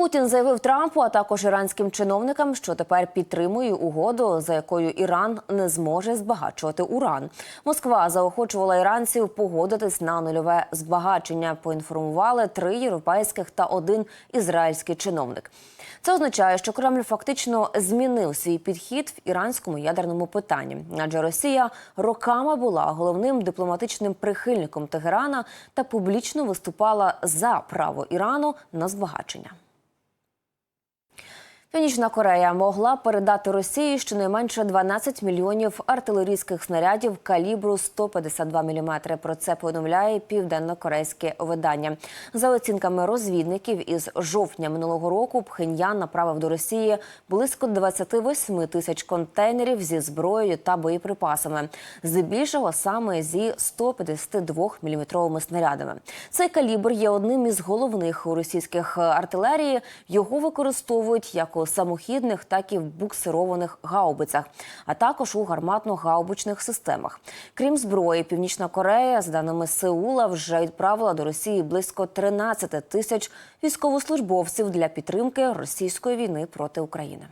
Путін заявив Трампу, а також іранським чиновникам, що тепер підтримує угоду, за якою Іран не зможе збагачувати уран. Москва заохочувала іранців погодитись на нульове збагачення. Поінформували три європейських та один ізраїльський чиновник. Це означає, що Кремль фактично змінив свій підхід в іранському ядерному питанні, адже Росія роками була головним дипломатичним прихильником Тегерана та публічно виступала за право Ірану на збагачення. Північна Корея могла передати Росії щонайменше 12 мільйонів артилерійських снарядів калібру 152 мм. Про це повідомляє південно-корейське видання. За оцінками розвідників, із жовтня минулого року Пхеньян направив до Росії близько 28 тисяч контейнерів зі зброєю та боєприпасами, здебільшого саме зі 152 мм снарядами. Цей калібр є одним із головних у російських артилерії. Його використовують як у самохідних, так і в буксированих гаубицях, а також у гарматно-гаубичних системах. Крім зброї, Північна Корея, за даними Сеула, вже відправила до Росії близько 13 тисяч військовослужбовців для підтримки російської війни проти України.